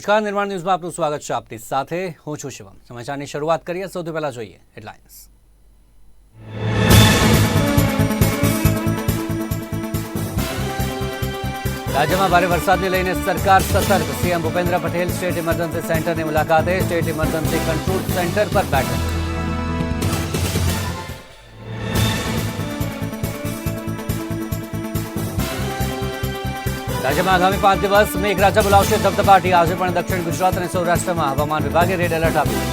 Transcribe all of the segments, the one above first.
નમસ્કાર નિર્માણ ન્યૂઝમાં આપનું સ્વાગત છે આપની સાથે. હું છું શિવમ. સમાચારની શરૂઆત કરીએ, સૌથી પહેલા જોઈએ હેડલાઇન્સ. રાજ્યમાં ભારે વરસાદને લઈને સરકાર સતર્ક. CM Bhupendra Patel state emergency સેન્ટરની મુલાકાતે સ્ટેટ ઇમરજન્સી કંટ્રોલ સેન્ટર પર બેઠક. રાજ્યમાં આગામી પાંચ દિવસ મેઘરાજા બોલાવશે. ધબધબાટી આજે પણ દક્ષિણ ગુજરાત અને સૌરાષ્ટ્રમાં હવામાન વિભાગે રેડ એલર્ટ આપ્યું.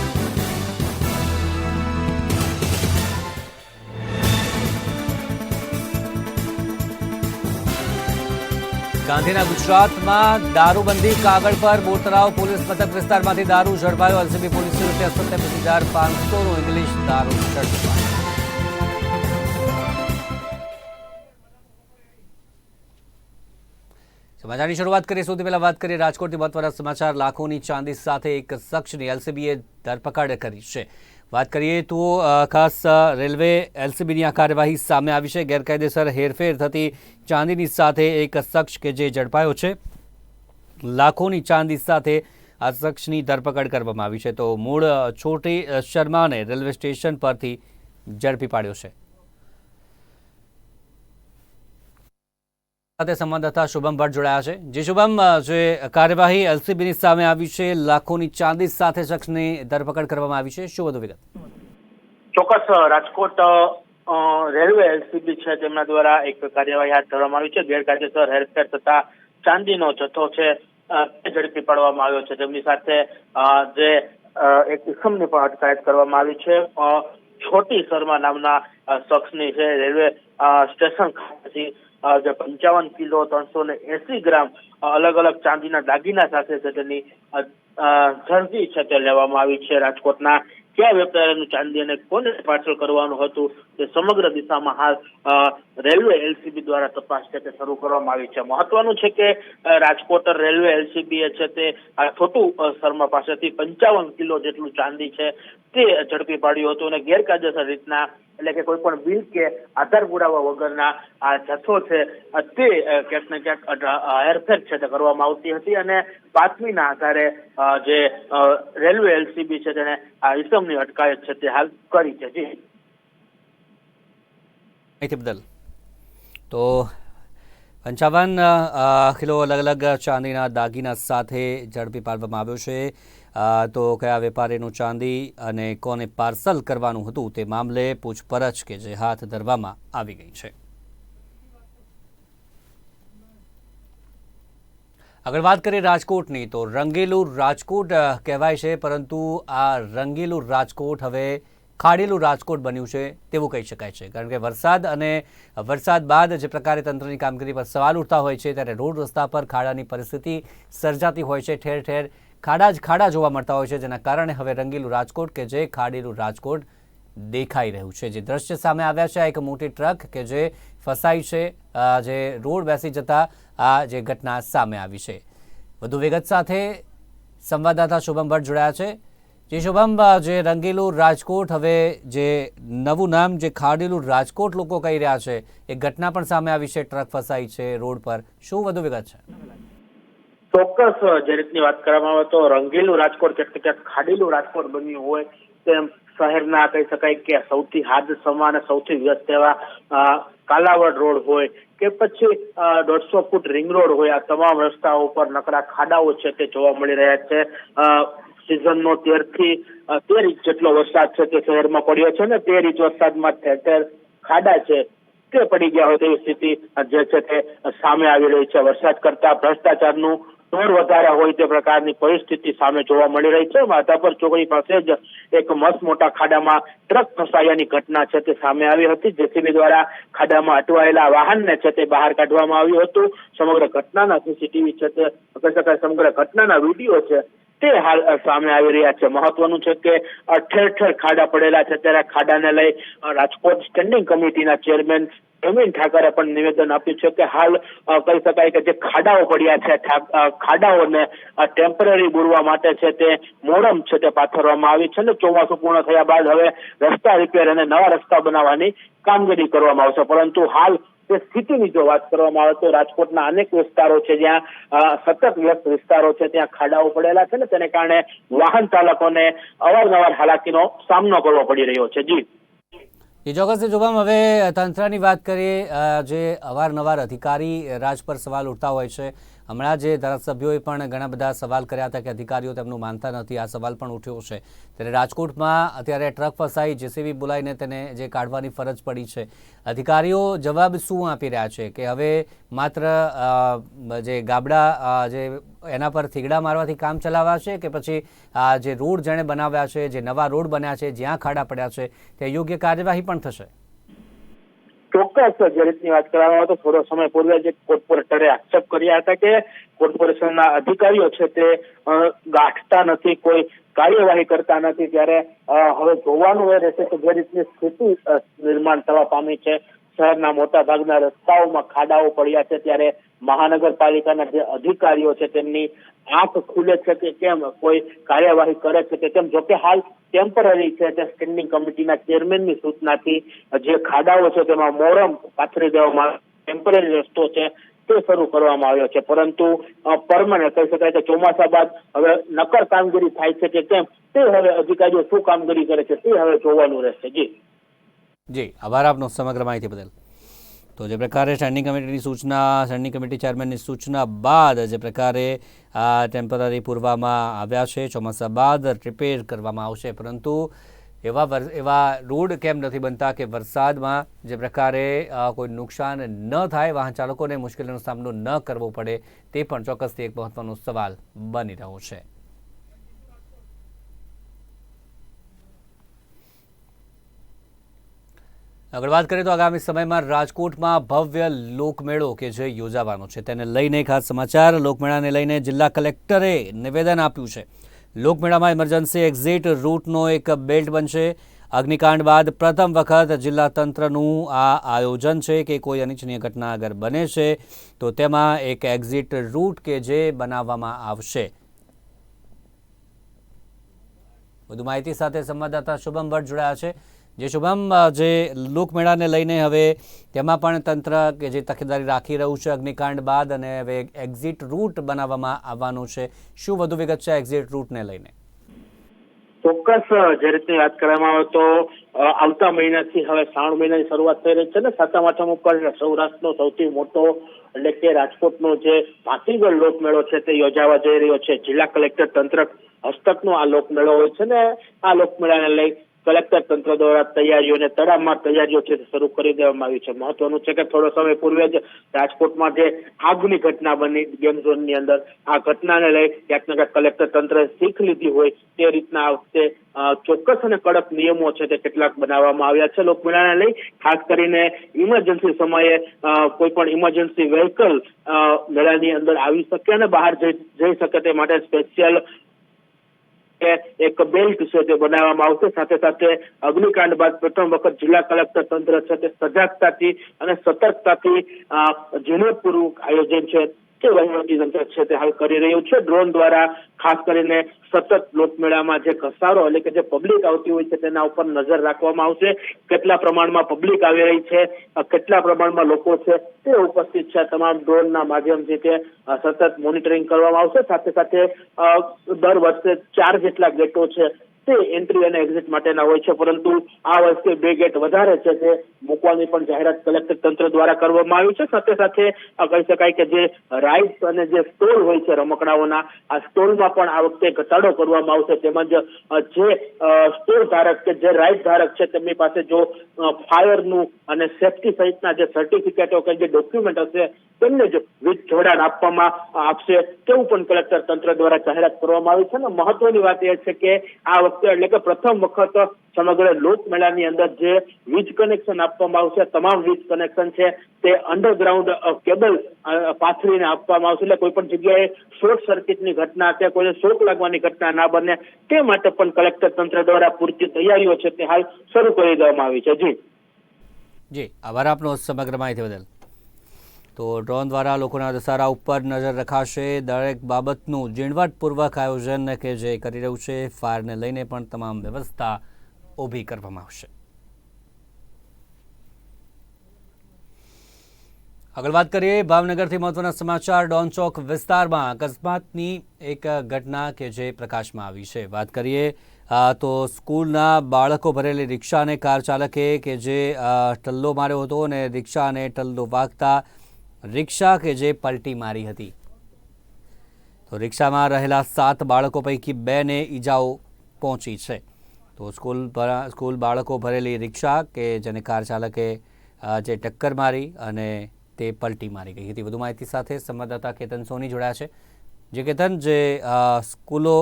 ગાંધીના ગુજરાતમાં દારૂબંધી કાગળ પર બોતરાવ પોલીસ મથક વિસ્તારમાંથી દારૂ ઝડપાયો. એલસીબી પોલીસે રૂપિયા સત્યાવીસ હજાર પાંચસોનું ઇંગ્લિશ દારૂ ઝડપાયો. સમાચારની શરૂઆત કરીએ. સૌથી પહેલા વાત કરીએ રાજકોટથી મહત્વના સમાચાર. લાખોની ચાંદી સાથે એક શખ્સની એલસીબીએ ધરપકડ કરી છે. વાત કરીએ તો ખાસ રેલવે એલસીબીની આ કાર્યવાહી સામે આવી છે. ગેરકાયદેસર હેરફેર થતી ચાંદીની સાથે એક શખ્સ કે જે ઝડપાયો છે. લાખોની ચાંદી સાથે આ શખ્સની ધરપકડ કરવામાં આવી છે. તો મૂળ છોટી શર્માને રેલવે સ્ટેશન પરથી ઝડપી પાડ્યો છે. સાથે સંવાદદાતા શુભમ ભટ્ટ જોડાયા છે. જે શુભમ જે કાર્યવાહી એલસીબીની સામે આવી છે, લાખોની ચાંદી સાથે શખ્સની ધરપકડ કરવામાં આવી છે. શું વધુ વિગત? ચોક્કસ રાજકોટ રેલવે એલસીબી છે, તેમના દ્વારા એક કાર્યવાહી હાથ ધરવામાં આવી છે. ગેરકાયદેસર હેરફેર થતા ચાંદીનો જથ્થો છે ઝડપી પાડવામાં આવ્યો છે. તેમની સાથે જે એક ઇસમની પણ અટકાયત કરવામાં આવી છે. છોટી શર્મા નામના શખ્સની છે, રેલવે સ્ટેશન ખાતેથી જે પંચાવન કિલો ત્રણસો ને એસી ગ્રામ અલગ અલગ ચાંદીના દાગીના સાથે છે તેની ઝડપી છે તે લેવામાં આવી છે. રાજકોટના કયા વેપારીનું ચાંદી અને કોને પાર્સલ કરવાનું હતું તે સમગ્ર દિશામાં હાલ રેલવે એલસીબી દ્વારા તપાસ છે તે શરૂ કરવામાં આવી છે. મહત્વનું છે કે રાજકોટ રેલવે એલસીબી છે તે આ છોટું શર્મા પાસેથી પંચાવન કિલો જેટલું ચાંદી છે તે ઝડપી પાડ્યું હતું અને ગેરકાયદેસર રીતના એટલે કે કોઈ પણ બિલ કે આધાર પુરાવા વગરના આ જથ્થો છે તે ક્યાંક ને ક્યાંક હેરફેર છે તે કરવામાં આવતી હતી અને બાતમીના આધારે જે રેલવે એલસીબી છે તેને આ ઇસમની અટકાયત છે તે હાલ કરી છે. જી. માહિતી બદલ. તો પંચાવન કિલો અલગ અલગ ચાંદીના દાગીના સાથે ઝડપી પાડવામાં આવ્યો છે. તો કયા વેપારીનું ચાંદી અને કોને પાર્સલ કરવાનું હતું તે મામલે પૂછપરછ કે જે હાથ ધરવામાં આવી ગઈ છે. આગળ વાત કરીએ રાજકોટની, તો રંગેલું રાજકોટ કહેવાય છે, પરંતુ આ રંગેલું રાજકોટ હવે ખાડેલું રાજકોટ બન્યું છે તેવું કહી શકાય છે. કારણ કે વરસાદ અને વરસાદ બાદ જે પ્રકારે તંત્રની કામગીરી પર સવાલ ઉઠતા હોય છે, ત્યારે રોડ રસ્તા પર ખાડાની પરિસ્થિતિ સર્જાતી હોય છે ઠેર ઠેર ખાડા જ ખાડા જોવા મળતા હોય છે, જેના કારણે હવે રંગીલું રાજકોટ કે જે ખાડેલું રાજકોટ દેખાઈ રહ્યું છે. જે દ્રશ્ય સામે આવ્યા છે, આ એક મોટી ટ્રક કે જે ફસાઈ છે જે રોડ બેસી જતા આ જે ઘટના સામે આવી છે. વધુ વિગત સાથે સંવાદદાતા શુભમ ભટ્ટ જોડાયા છે. જે શુભમ જે રંગીલું રાજકોટ, હવે જે નવું નામ, જે ખાડેલું રાજકોટ લોકો કહી રહ્યા છે, એ ઘટના પણ સામે આવી છે, ટ્રક ફસાઈ છે રોડ પર. શું વધુ વિગત છે? ચોક્કસ જે રીતની વાત કરવામાં આવે તો રંગીલું રાજકોટ ક્યાંક ક્યાંક ખાડીલું રાજકોટ બન્યું હોય તેમ શહેરના કહી શકાય કે સૌથી હાદ સમા અને સૌથી વ્યસ્ત એવા કાલાવડ રોડ હોય કે પછી દોઢસો ફૂટ રિંગ રોડ હોય. આ તમામ રસ્તાઓ ઉપર નકરા ખાડાઓ છે તે જોવા મળી રહ્યા છે. સિઝનનો તેરથી તેર ઇંચ જેટલો વરસાદ છે તે શહેરમાં પડ્યો છે ને તેર ઇંચ વરસાદમાં ઠેર ખાડા છે તે પડી ગયા હોય તેવી સ્થિતિ જે છે તે સામે આવી રહી છે. વરસાદ કરતા ભ્રષ્ટાચારનું જોર વધારે હોય તે પ્રકારની પરિસ્થિતિ સામે જોવા મળી રહી છે. માધાપર ચોકડી પાસે જ એક મસ્ત મોટા ખાડામાં ટ્રક ફસાયાની ઘટના છે તે સામે આવી હતી. જેસીબી દ્વારા ખાડામાં અટવાયેલા વાહનને છે તે બહાર કાઢવામાં આવ્યું હતું. સમગ્ર ઘટનાના સીસીટીવી છે તે કહી સમગ્ર ઘટનાના વીડિયો છે તે હાલ સામે આવી રહ્યા છે. મહત્વનું છે કે ઠેર ઠેર ખાડા પડેલા છે. ત્યારે ખાડાને લઈ રાજકોટ સ્ટેન્ડિંગ કમિટીના ચેરમેન જમીન ઠાકરે પણ નિવેદન આપ્યું છે કે હાલ કહી શકાય કે જે ખાડાઓ પડ્યા છે ખાડાઓને ટેમ્પરરી બુરવા માટે છે તે મોરમ છે તે પાથરવામાં આવી છે ને ચોમાસું પૂર્ણ થયા બાદ હવે રસ્તા રિપેર અને નવા રસ્તા બનાવવાની કામગીરી કરવામાં આવશે. પરંતુ હાલ તે સ્થિતિની જો વાત કરવામાં આવે તો રાજકોટના અનેક વિસ્તારો છે જ્યાં સતત વ્યસ્ત વિસ્તારો છે, ત્યાં ખાડાઓ પડેલા છે ને તેને કારણે વાહન ચાલકોને અવારનવાર હાલાકીનો સામનો કરવો પડી રહ્યો છે. જી. એ ચોક્કસ શુભમ હવે તંત્રની વાત કરીએ જે અવારનવાર અધિકારી રાજ પર સવાલ ઉઠતા હોય છે હમણાં જે ધારાસભ્યોએ પણ ઘણા બધા સવાલ કર્યા હતા કે અધિકારીઓ તેમનું માનતા નથી, આ સવાલ પણ ઉઠ્યો છે. ત્યારે રાજકોટમાં અત્યારે ટ્રક ફસાઈ, જેસીબી બોલાવીને તેને જે કાઢવાની ફરજ પડી છે. અધિકારીઓ જવાબ શું આપી રહ્યા છે કે હવે માત્ર જે ગાબડા જે એના પર થીગડા મારવાથી કામ ચલાવાશે કે પછી આ જે રોડ જેણે બનાવ્યા છે, જે નવા રોડ બન્યા છે, જ્યાં ખાડા પડ્યા છે ત્યાં યોગ્ય કાર્યવાહી પણ થશે? ચોક્કસ જે રીતની વાત કરવામાં આવે તો થોડો સમય પૂર્વે જે કોર્પોરેટરે આક્ષેપ કર્યા હતા કે કોર્પોરેશનના અધિકારીઓ છે તે ગાંઠતા નથી, કોઈ કાર્યવાહી કરતા નથી. ત્યારે હવે જોવાનું એ રહેશે કે જે રીતની સ્થિતિ નિર્માણ થવા પામી છે. શહેરના મોટા ભાગના રસ્તાઓમાં ખાડાઓ પડ્યા છે ત્યારે મહાનગરપાલિકાના જે અધિકારીઓ છે તેમની આંખ ખુલે છે કે કેમ કોઈ કાર્યવાહી કરે છે કે કેમ? જોકે હાલ ટેમ્પરરી છે તે સ્ટેન્ડિંગ કમિટીના ચેરમેનની સૂચનાથી જે ખાડાઓ છે તેમાં મોરમ પાથરી દેવામાં ટેમ્પરરી રસ્તો છે તે શરૂ કરવામાં આવ્યો છે. પરંતુ પરમાનન્ટ કહી શકાય કે ચોમાસા બાદ હવે નક્કર કામગીરી થાય છે કે કેમ? તે હવે અધિકારીઓ શું કામગીરી કરે છે તે હવે જોવાનું રહેશે. જી. જી, આભાર આપનો સમગ્ર માહિતી બદલ. તો જે પ્રકારે સ્ટેન્ડિંગ કમિટીની સૂચના સ્ટેન્ડિંગ કમિટી ચેરમેનની સૂચના બાદ જે પ્રકારે આ ટેમ્પરરી પૂરવામાં આવ્યા છે, ચોમાસા બાદ રિપેર કરવામાં આવશે. પરંતુ એવા એવા રોડ કેમ નથી બનતા કે વરસાદમાં જે પ્રકારે કોઈ નુકસાન ન થાય, વાહન ચાલકોને મુશ્કેલીનો સામનો ન કરવો પડે, તે પણ ચોક્કસથી એક મહત્વનો સવાલ બની રહ્યો છે. આગળ વાત કરીએ તો આગામી સમયમાં રાજકોટમાં ભવ્ય લોકમેળો કે જે યોજાવાનો છે તેને લઈને ખાસ સમાચાર. લોકમેળાને લઈને જિલ્લા કલેક્ટરે નિવેદન આપ્યું છે. લોકમેળામાં ઇમરજન્સી એક્ઝિટ રૂટનો એક બેલ્ટ બનશે. અગ્નિકાંડ બાદ પ્રથમ વખત જિલ્લા તંત્રનું આ આયોજન છે કે કોઈ અનિચ્છનીય ઘટના અગર બને છે, તો તેમાં એક એક્ઝિટ રૂટ કે જે બનાવવામાં આવશે. વધુ માહિતી સાથે સંવાદદાતા શુભમ ભટ્ટ જોડાયા છે. જે શુભમ જે લોકમેળાને લઈને હવે તેમાં પણ તંત્ર કે જે તકેદારી રાખી રહ્યું છે અગ્નિકાંડ બાદ અને હવે એક્ઝિટ રૂટ બનાવવામાં આવવાનું છે. શું વધુ વિગત છે એક્ઝિટ રૂટને લઈને? ચોક્કસ જે રીતની વાત કરવામાં આવે તો આવતા મહિનાથી હવે શ્રાવણ મહિનાની શરૂઆત થઈ રહી છે ને સાતમ આઠમ ઉપર સૌરાષ્ટ્રનો સૌથી મોટો એટલે કે રાજકોટનો જે ભાતીગળ લોકમેળો છે તે યોજાવા જઈ રહ્યો છે. જિલ્લા કલેક્ટર તંત્ર હસ્તકનો આ લોકમેળો હોય છે ને આ લોકમેળાને લઈ કલેક્ટર તંત્ર દ્વારા તૈયારીઓ અને તડામાર તૈયારીઓ છે શરૂ કરી દેવામાં આવી છે. મહત્વનું છે કે થોડો સમય પૂર્વે જ રાજકોટમાં જે આગની ઘટના બની ગેમ ઝોનની અંદર, આ ઘટનાને લઈ ક્યાંક કલેક્ટર તંત્રએ શીખ લીધી હોય તે રીતના વખતે ચોક્કસ અને કડક નિયમો છે તે કેટલાક બનાવવામાં આવ્યા છે. લોકમેળાને લઈ ખાસ કરીને ઇમરજન્સી સમયે કોઈ પણ ઇમરજન્સી વ્હીકલ મેળાની અંદર આવી શકે અને બહાર જઈ શકે તે માટે સ્પેશિયલ એક બેલ્ટ છે તે બનાવવામાં આવશે. સાથે સાથે અગ્નિકાંડ બાદ પ્રથમ વખત જિલ્લા કલેક્ટર તંત્ર છે તે સજાગતાથી અને સતર્કતાથી ઝીણવટપૂર્વક આયોજન છે તે વહીવટી તંત્ર છે તે હાલ કરી રહ્યું છે. ડ્રોન દ્વારા ખાસ કરીને સતત લોકમેળામાં જે ઘસારો એટલે કે જે પબ્લિક આવતી હોય છે તેના ઉપર નજર રાખવામાં આવશે. કેટલા પ્રમાણમાં પબ્લિક આવી રહી છે કેટલા પ્રમાણમાં લોકો છે તે ઉપસ્થિત છે. તમામ ડ્રોનના માધ્યમથી તે સતત મોનિટરિંગ કરવામાં આવશે. સાથે સાથે દર વર્ષે ચાર જેટલા ગેટો છે તે એન્ટ્રી અને એક્ઝિટ માટેના હોય છે, પરંતુ આ વર્ષે બે ગેટ વધારે છે તે મૂકવાની પણ જાહેરાત કલેક્ટર તંત્ર દ્વારા કરવામાં આવી છે. સાથે સાથે કહી શકાય કે જે રાઇડ્સ અને જે સ્ટોલ હોય છે રમકડાઓના, આ સ્ટોલમાં પણ આ વખતે ઘટાડો કરવામાં આવશે. તેમજ જે સ્ટોલ ધારક કે જે રાઇડ ધારક છે, તેમની પાસે જો ફાયરનું અને સેફટી સહિતના જે સર્ટિફિકેટો કે જે ડોક્યુમેન્ટ હશે, તેમને જ વીજ જોડાણ આપવામાં આપશે તેવું પણ કલેક્ટર તંત્ર દ્વારા જાહેરાત કરવામાં આવી છે. અને મહત્વની વાત એ છે કે આ વખતે એટલે કે પ્રથમ વખત સમગ્ર લોકમેળાની અંદર જે વીજ કનેક્શન આપવામાં આવશે, તમામ વીજ કનેક્શન છે, તે અંડરગ્રાઉન્ડ કેબલ પાથરીને આપવામાં આવશે. એટલે કોઈ પણ જગ્યાએ શોર્ટ સર્કિટની ઘટના કે કોઈને શોક લાગવાની ઘટના ના બને, તે માટે પણ કલેક્ટર તંત્ર દ્વારા પૂરતી તૈયારીઓ છે તે હાલ શરૂ કરી દેવામાં આવી છે. જી. જી, આભાર આપનો સમગ્ર માહિતી બદલ. તો ડ્રોન દ્વારા લોકોના દસારા ઉપર નજર રખાશે. દરેક બાબતનું ઝીણવટપૂર્વક આયોજન કે જે કરી રહ્યું છે, ફાયરને લઈને પણ તમામ વ્યવસ્થા ઊભી કરવામાં આવશે. આગળ વાત કરીએ ભાવનગરથી મહત્વના સમાચાર. ડોન ચોક વિસ્તારમાં અકસ્માતની એક ઘટના કે જે પ્રકાશમાં આવી છે. વાત કરીએ તો સ્કૂલના બાળકો ભરેલી રિક્ષાને કાર ચાલકે કે જે ટલ્લો માર્યો હતો અને રિક્ષાને ટલ્લો વાગતા રિક્ષા કે જે પલટી મારી હતી. તો રિક્ષામાં રહેલા સાત બાળકો પૈકી બેને ઈજાઓ પહોંચી છે. તો સ્કૂલ સ્કૂલ બાળકો ભરેલી રિક્ષા કે જેને કાર ચાલકે જે ટક્કર મારી અને તે પલટી મારી ગઈ હતી. વધુ માહિતી સાથે સંવાદદાતા કેતન સોની જોડાયા છે. જે કેતન, જે સ્કૂલો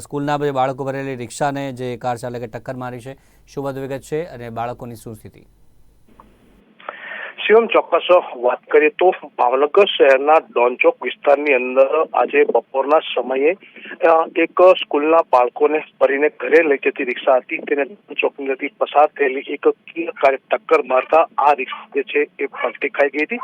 સ્કૂલના જે બાળકો ભરેલી રિક્ષાને જે કાર ચાલકે ટક્કર મારી છે, શું વધુ વિગત છે અને બાળકોની શું સ્થિતિ? શિવમ ચોક્કસ વાત કરીએ તો ભાવનગર શહેરના ડોનચોક વિસ્તારની અંદર આજે બપોરના સમયે એક સ્કૂલના બાળકોને ભરીને ઘરે લઈ જતી રિક્ષા હતી. તેને ચોકથી પસાર થયેલી એક કિયા કારે ટક્કર મારતા આ રિક્ષા જે છે એ પલટી ખાઈ ગઈ હતી.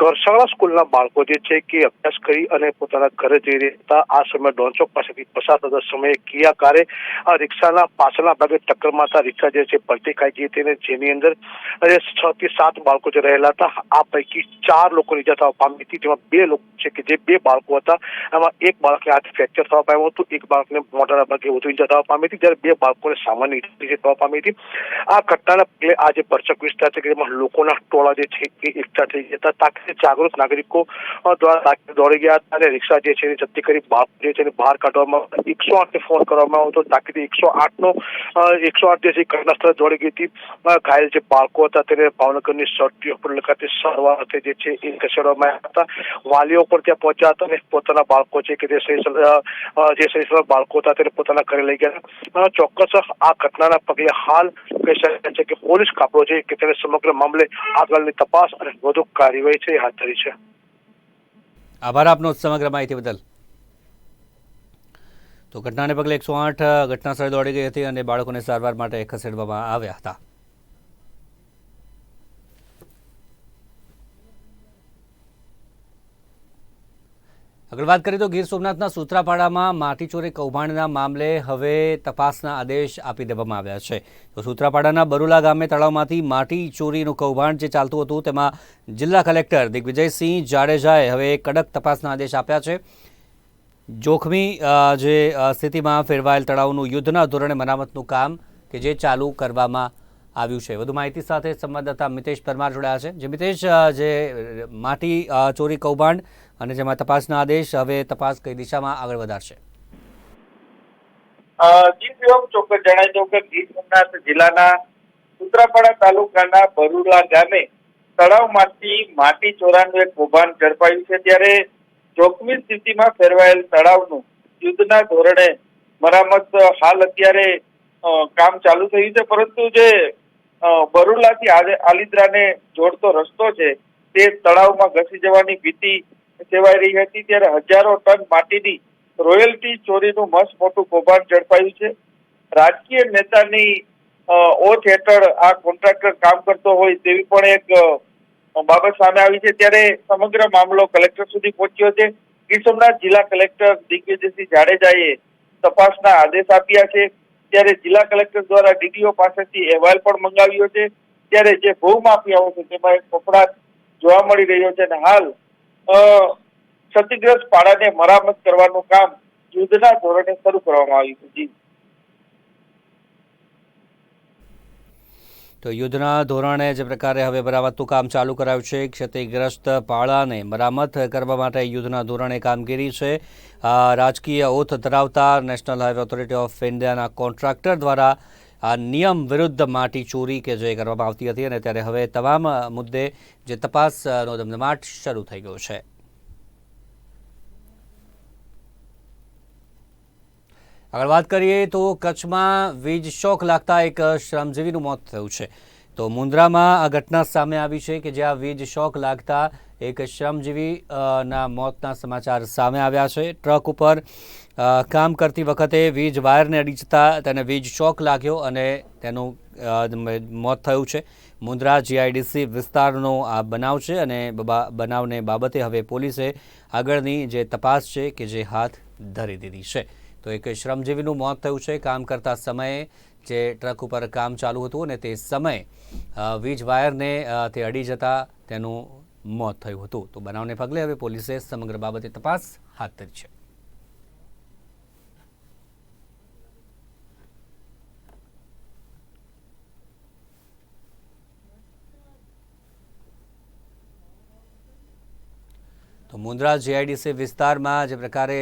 ઘરશાળા સ્કૂલના બાળકો જે છે કે અભ્યાસ કરી અને પોતાના ઘરે જઈ રહ્યા હતા, આ સમયે ડોનચોક પાસેથી પસાર થતા સમયે કિયા કારે આ રિક્ષાના પાછળના ભાગે ટક્કર મારતા રિક્ષા જે છે પલટી ખાઈ ગઈ હતી અને જેની અંદર છ થી સાત બાળકો જે રહેલા હતા. આ પૈકી ચાર લોકો ઈજા થવા પામી હતી. જેમાં બે લોકો છે કે જે બે બાળકો હતા. એમાં એક બાળકને હાથ ફ્રેક્ચર થવા પામ્યું હતું. એક બાળકને મોટાના ભાગે વધુ ઈજા થવા પામી હતી. જ્યારે બે બાળકોને સામાન્ય ઇજા થવા પામી હતી. આ ઘટનાના પગલે આ જે પરચક વિસ્તાર છે કે જેમાં લોકોના ટોળા જે છે એ એકઠા થઈ ગયા હતા. તાકીદે જાગૃત નાગરિકો દ્વારા દોડી ગયા હતા અને રિક્ષા જે છે એ જપ્તી કરી બાળકો જે છે એને બહાર કાઢવામાં એકસો આઠને ફોન કરવામાં આવ્યો હતો. તાકીદે એકસો આઠનો એકસો આઠ જે છે ઘટના સ્થળે દોડી ગઈ હતી. ઘાયલ જે બાળકો હતા તેને ભાવનગરની સર્ટી ખાતે સારવાર અર્થે જે છે એ ખસેડવામાં હતા. વાલીઓ પણ ત્યાં પહોંચ્યા હતા અને પોતાના બાળકો છે કે જે જે બાળકો હતા તેને પોતાના ઘરે લઈ ગયા ચોક્કસ આ ઘટનાના પગલે હાલ કહી છે કે પોલીસ કાપડો છે કે તેને સમગ્ર મામલે આગળની તપાસ અને વધુ કાર્યવાહી છે હાથ ધરી છે. આભાર આપનો સમગ્ર માહિતી બદલ. તો ઘટનાને પગલે એકસો આઠ ઘટના સ્થળે દોડી ગઈ હતી અને બાળકોને સારવાર માટે ખસેડવામાં આવ્યા હતા. આગળ વાત કરીએ તો ગીર સોમનાથના સૂત્રાપાડામાં માટી ચોરી કૌભાંડના મામલે હવે તપાસના આદેશ આપી દેવામાં આવ્યા છે. તો સૂત્રાપાડાના બરુલા ગામે તળાવમાંથી માટી ચોરીનું કૌભાંડ જે ચાલતું હતું, તેમાં જિલ્લા કલેક્ટર દિગ્વિજયસિંહ જાડેજાએ હવે કડક તપાસના આદેશ આપ્યા છે. જોખમી જે સ્થિતિમાં ફેરવાયેલ તળાવનું યુદ્ધના ધોરણે મરામતનું કામ કે જે ચાલુ કરવામાં આવ્યું છે. વધુ માહિતી સાથે સંવાદદાતા મિતેશ પરમાર જોડાયા છે. જે મિતેશ જે માટી ચોરી કૌભાંડ અને જેમાં તપાસના આદેશ હવે તપાસ કઈ દિશામાં આગળ વધારશે. ચોક્કસ જણાવી દઉં કે ગીર સોમનાથ જિલ્લાના સુત્રાપાડા તાલુકાના બરુલા ગામે તળાવમાંથી માટી ચોરાનું એક કૌભાંડ ઝડપાયું છે. ત્યારે જોખમી સ્થિતિમાં ફેરવાયેલ તળાવનું યુદ્ધના ધોરણે મરામત હાલ અત્યારે કામ ચાલુ થયું છે. પરંતુ જે બરુલાથી આલે- આલિદ્રાને જોડતો રસ્તો છે તે તળાવમાં ઘસી જવાની ભીતિ સેવાઈ રહી હતી ત્યારે હજારો ટન માટીની રોયલ્ટી ચોરીનું મસ્ત મોટું કૌભાંડ ઝડપાયું છે. રાજકીય નેતાની ઓથ હેઠળ આ કોન્ટ્રાક્ટર કામ કરતો હોય તેવી પણ એક બાબત સામે આવી છે. ત્યારે સમગ્ર મામલો કલેક્ટર સુધી પહોંચ્યો છે. ગીર સોમનાથ જિલ્લા કલેક્ટર દિગ્વિજયસિંહ જાડેજાએ તપાસના આદેશ આપ્યા છે. ત્યારે જિલ્લા કલેક્ટર દ્વારા ડીડીઓ પાસેથી અહેવાલ પણ મંગાવ્યો છે. ત્યારે જે ભૂમાફિયાઓ છે તેમાં એક ફફડાટ જોવા મળી રહ્યો છે અને હાલ ક્ષતિગ્રસ્ત પાડાને મરામત કરવાનું કામ યુદ્ધના ધોરણે શરૂ કરવામાં આવ્યું છે. જી. તો યુદ્ધના ધોરણે જે પ્રકારે હવે મરામતનું કામ ચાલુ કરાયું છે, ક્ષતિગ્રસ્ત પાળાને મરામત કરવા માટે યુદ્ધના ધોરણે કામગીરી છે. રાજકીય ઓથ ધરાવતા નેશનલ હાઈવે ઓથોરિટી ઓફ ઇન્ડિયાના કોન્ટ્રાક્ટર દ્વારા નિયમ વિરુદ્ધ માટી ચોરી કે જે કરવામાં આવતી હતી અને ત્યારે હવે તમામ મુદ્દે જે તપાસનો ધમધમાટ શરૂ થઈ ગયો છે. આગળ વાત કરીએ તો કચ્છમાં વીજ શોક લાગતા એક શ્રમજીવીનું મોત થયું છે. તો મુન્દ્રામાં આ ઘટના સામે આવી છે કે જ્યાં વીજ શોક લાગતા એક શ્રમજીવી ના મોતના સમાચાર સામે આવ્યા છે. ટ્રક ઉપર કામ કરતી વખતે વીજ વાયરને અડી જતા તેને વીજ શોક લાગ્યો અને તેનું મોત થયું છે. મુન્દ્રા જીઆઈડીસી વિસ્તારનો આ બનાવ છે અને બનાવને બાબતે હવે પોલીસે આગળની જે તપાસ છે કે જે હાથ ધરી દીધી છે. તો એક શ્રમજીવીનું મોત થયું છે. કામ કરતા સમયે જે ટ્રક ઉપર કામ ચાલુ હતું અને તે સમયે વીજ વાયરને તે અડી જતા તેનું મોત થયું હતું. તો બનાવને પગલે હવે પોલીસે સમગ્ર બાબતે તપાસ હાથ ધરી છે. તો મુન્દ્રા જીઆઈડીસી વિસ્તારમાં જે પ્રકારે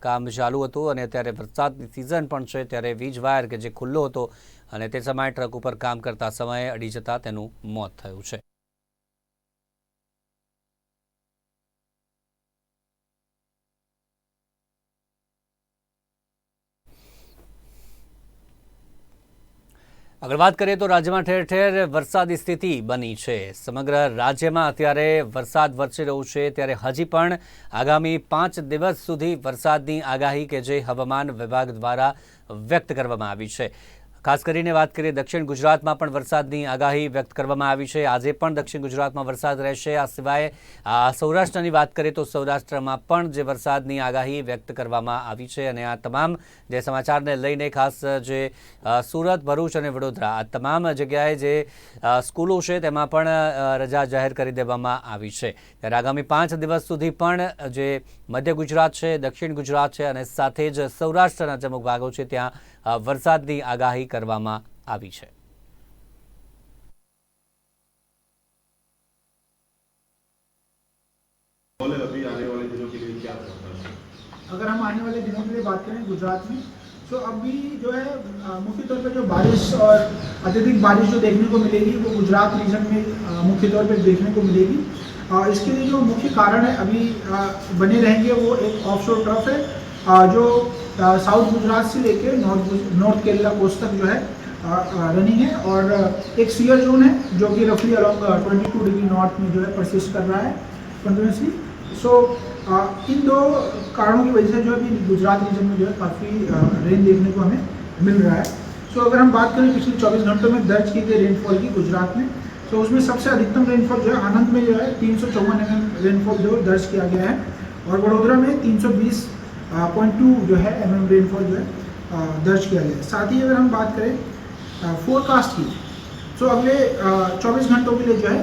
કામ ચાલુ હતું અને અત્યારે વરસાદની સિઝન પણ છે, ત્યારે વીજ વાયર કે જે ખુલ્લો હતો અને તે સમયે ટ્રક ઉપર કામ કરતા સમયે અડી જતા તેનું મોત થયું છે. આગળ વાત કરીએ તો રાજ્યમાં ઠેર ઠેર વરસાદી સ્થિતિ બની છે. સમગ્ર રાજ્યમાં અત્યારે વરસાદ વરસી રહ્યો છે. ત્યારે હજી પણ આગામી પાંચ દિવસ સુધી વરસાદની આગાહી કે જે હવામાન વિભાગ દ્વારા વ્યક્ત કરવામાં આવી છે. ખાસ કરીને વાત કરીએ, દક્ષિણ ગુજરાતમાં પણ વરસાદની આગાહી વ્યક્ત કરવામાં આવી છે. આજે પણ દક્ષિણ ગુજરાતમાં વરસાદ રહેશે. આ સિવાય સૌરાષ્ટ્રની વાત કરીએ તો સૌરાષ્ટ્રમાં પણ જે વરસાદની આગાહી વ્યક્ત કરવામાં આવી છે અને આ તમામ જે સમાચારને લઈને ખાસ જે સુરત, ભરૂચ અને વડોદરા, આ તમામ જગ્યાએ જે સ્કૂલો છે તેમાં પણ રજા જાહેર કરી દેવામાં આવી છે. ત્યારે આગામી પાંચ દિવસ સુધી પણ જે મધ્ય ગુજરાત છે, દક્ષિણ ગુજરાત છે અને સાથે જ સૌરાષ્ટ્રના જે અમુક ભાગો છે, ત્યાં વરસાદની આગાહી કરવામાં આવી છે माहौल है अभी आने वाले दिनों के लिए क्या होता है अगर हम आने वाले दिनों के लिए बात करें गुजरात में तो अभी जो है अ, मुख्य तौर पर जो बारिश और अत्यधिक बारिश जो देखने को मिलेगी वो गुजरात रीजन में अ, मुख्य तौर पर देखने को मिलेगी अ, इसके लिए जो मुख्य कारण है अभी अ, बने रहेंगे वो एक ऑफशोर ट्रफ है अ, जो अ, साउथ गुजरात से लेकर नॉर्थ नॉर्थ केरला कोस्ट तक जो है रनिंग है और एक सीयर जोन है जो कि रफली around twenty two degree north में जो है परसिस्ट कर रहा है कंटिन्यूसली सो इन दो कारणों की वजह से जो है गुजरात रीजन में जो है काफ़ी रेन देखने को हमें मिल रहा है। सो अगर हम बात करें पिछले 24 घंटों में दर्ज की गई रेनफॉल की गुजरात में तो उसमें सबसे अधिकतम रेनफॉल जो है आनंद में जो है तीन सौ चौवन एम रेनफॉल जो दर्ज किया गया है और वडोदरा में तीन सौ बीस पॉइंट टू जो है एम एम रेनफॉल जो है दर्ज किया गया है। साथ ही अगर हम बात करें फोरकास्ट की सो अगले चौबीस घंटों के लिए जो है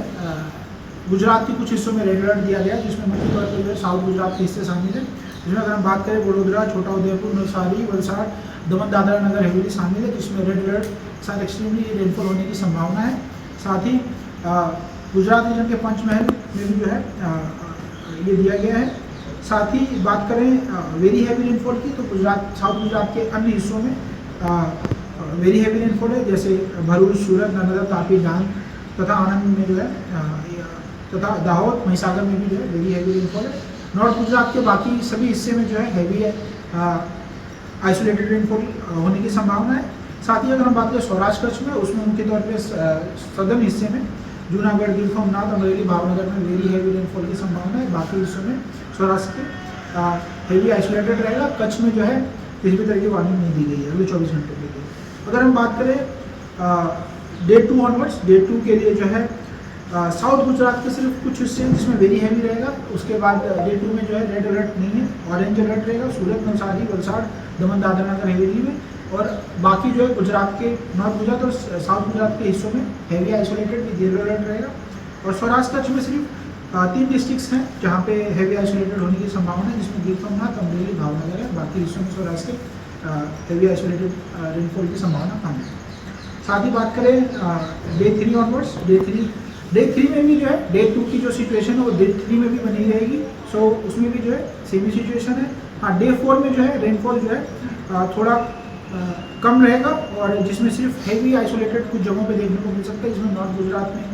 गुजरात के कुछ हिस्सों में रेड अलर्ट दिया गया, जिसमें मुख्य तौर पर जो है, साउथ गुजरात के हिस्से शामिल है। जिसमें अगर हम बात करें, वडोदरा छोटा उदयपुर नवसारी, वलसाड़ दमन दादरा नगर हवेली शामिल है, जिसमें रेड अलर्ट साथ एक्सट्रीमली रेनफॉल होने की संभावना है। साथ ही गुजरात रीजन के पंचमहल में भी जो है ये दिया गया है। साथ ही बात करें वेरी हैवी रेनफॉल की तो गुजरात साउथ गुजरात के अन्य हिस्सों में वेरी हैवी रेनफॉल है, जैसे भरूच, सूरत, नर्मदा, तापी, डांग तथा आनंद में जो है तथा दाहोद, महिसागर में भी जो है वेरी हैवी रेनफॉल है। नॉर्थ गुजरात के बाकी सभी हिस्से में जो है हैवी है आइसोलेटेड रेनफॉल होने की संभावना है। साथ ही अगर हम बात करें सौराष्ट्र, कच्छ में, उसमें मुख्य तौर पर सदर्न हिस्से में जूनागढ़ गिर सोमनाथ अमरेली भावनगर में वेरी हैवी रेनफॉल की संभावना है बाकी हिस्सों में, सौराष्ट्र हैवी आइसोलेटेड रहेगा। कच्छ में जो है, किसी भी तरह की वार्निंग नहीं दी गई है अगले चौबीस घंटे के लिए। अगर हम बात करें day two onwards day two के लिए जो है साउथ गुजरात के सिर्फ़ कुछ हिस्से हैं जिसमें वेरी हैवी रहेगा। उसके बाद डे टू में जो है रेड अलर्ट नहीं है ऑरेंज अलर्ट रहेगा। सूरत नवसारी वलसाड़, दमन, दादरा नगर, हवेली में और बाकी जो है गुजरात के, नॉर्थ गुजरात और साउथ गुजरात के हिस्सों में heavy isolated with yellow alert रहेगा। और सौराष्ट्र कच्छ में सिर्फ़ तीन डिस्ट्रिक्ट्स हैं जहाँ पे हैवी आइसोलेटेड होने की संभावना है, जिसमें गिर सोमनाथ अमरेली, भावनगर है। बाकी हिस्सों में सौराष्ट्र के हैवी आइसोलेटेड रेनफॉल की संभावना कम है। साथ ही बात करें day three onwards day three day three में भी जो है डे टू की जो सिचुएशन है, वो डे थ्री में भी बनी रहेगी। सो उसमें भी जो है सेमी सिचुएशन है। हाँ डे फोर में जो है रेनफॉल जो है थोड़ा कम रहेगा और जिसमें सिर्फ़ हैवी आइसोलेटेड कुछ जगहों पे देखने को मिल सकता है, जिसमें नॉर्थ गुजरात में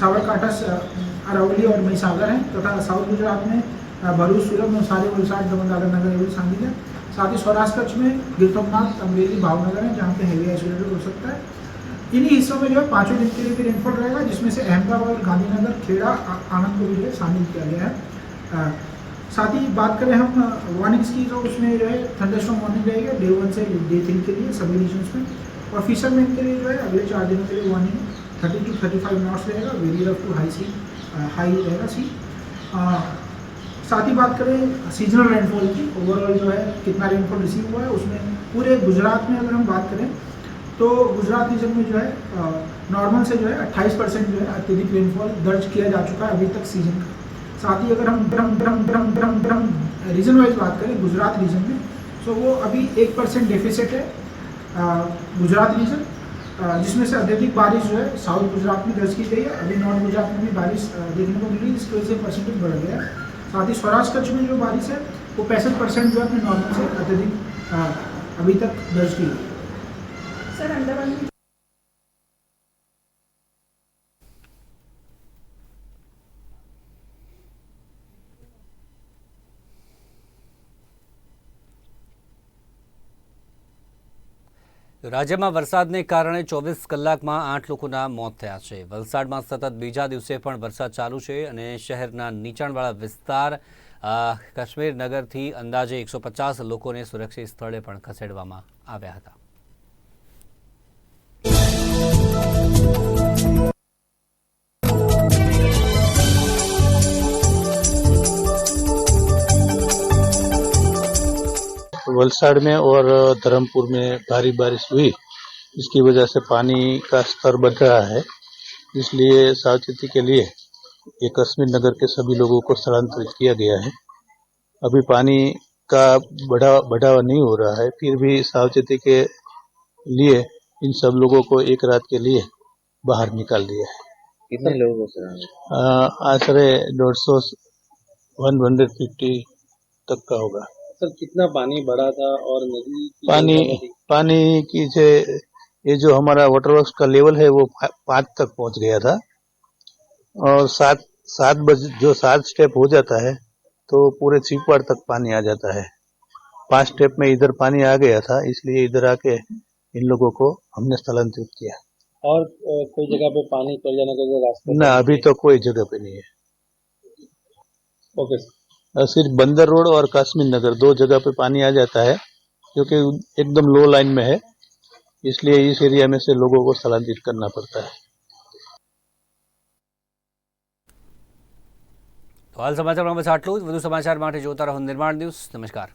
साबरकांठा अरावली और महिसागर हैं, तथा साउथ गुजरात में भरूच सूरत नवसारी, वलसाड़ दमन दादरा नगर हवेली शामिल है साथ ही सौराष्ट्र कच्छ में गिर सोमनाथ अमरेली, भावनगर है, जहाँ पे हैवी आइसोलेटेड हो सकता है। इन्हीं हिस्सों में जो है पाँचों दिन के लिए भी रेनफॉल रहेगा, जिसमें से अहमदाबाद, गांधीनगर, खेड़ा, आ- आनंद को भी जो शामिल किया गया है। साथ ही बात करें हम वार्निंग्स की तो उसमें जो है थंडरस्टॉर्म वार्निंग रहेगा डे वन से डे थ्री के लिए सभी रीजन्स में। और फिशरमैन के लिए जो है, अगले चार दिनों के लिए warning thirty to thirty five knots रहेगा very rough to high sea high रहेगा सी साथ ही बात करें सीजनल रेनफॉल की ओवरऑल जो है, कितना रेनफॉल रिसीव हुआ है, उसमें पूरे गुजरात में अगर हम बात करें तो गुजरात रीजन में जो है नॉर्मल से जो है 28 परसेंट जो है अत्यधिक रेनफॉल दर्ज किया जा चुका है अभी तक सीज़न का। साथ ही अगर हम drum drum drum drum drum region wise बात करें, गुजरात रीजन में तो वो अभी एक परसेंट डेफिसिट है गुजरात रीजन जिसमें से अत्यधिक बारिश जो है साउथ गुजरात में दर्ज की गई है, अभी नॉर्थ गुजरात में भी बारिश देखने को मिली इसकी वजह से परसेंटेज बढ़ गया है। साथ ही स्वराज कच्छ में जो बारिश है, वो पैंसठ परसेंट जो है अपने नॉर्मल से अत्यधिक अभी तक दर्ज की गई सर રાજ્યમાં વરસાદને કારણે ચોવીસ કલાકમાં આઠ લોકોના મોત થયા છે. વલસાડમાં સતત બીજા દિવસે પણ વરસાદ ચાલુ છે અને શહેરના નીચાણવાળા વિસ્તાર કાશ્મીરનગરથી કાશ્મીર નગરથી અંદાજે એકસો પચાસ લોકોને સુરક્ષિત સ્થળે પણ ખસેડવામાં આવ્યા હતા. वलसाड़ में और धर्मपुर में भारी बारिश हुई। इसकी वजह से पानी का स्तर बढ़ रहा है। इसलिए सावचेती के लिए ये कश्मीर नगर के सभी लोगों को स्थलांतरित किया गया है। अभी पानी का बढ़ा बढ़ावा नहीं हो रहा है। फिर भी सावचेती के लिए इन सब लोगों को एक रात के लिए बाहर निकाल दिया है। कितने लोगों से आश्रय डेढ़ सौ वन हंड्रेड फिफ्टी तक का होगा। सर कितना पानी बढ़ा था और नदी की पानी पानी की से ये जो हमारा वाटर वर्क्स का लेवल है वो पाँच तक पहुँच गया था। और सात सात बज जो सात स्टेप हो जाता है तो पूरे छिपवाड़ तक पानी आ जाता है। पाँच स्टेप में इधर पानी आ गया था इसलिए इधर आके इन लोगों को हमने स्थलांतरित किया। और कोई जगह पे पानी चल जाने का रास्ता ना अभी तो कोई जगह पे नहीं है। Okay sir. सिर्फ बंदर रोड और काश्मीर नगर दो जगह पे पानी आ जाता है क्योंकि एकदम लो लाइन में है इसलिए इस एरिया में से लोगों को स्थलांतरित करना पड़ता है તો હાલ સમાચારમાં બસ આટલું જ વધુ સમાચાર માટે જોતા રહો નિર્માણ ન્યૂઝ નમસ્કાર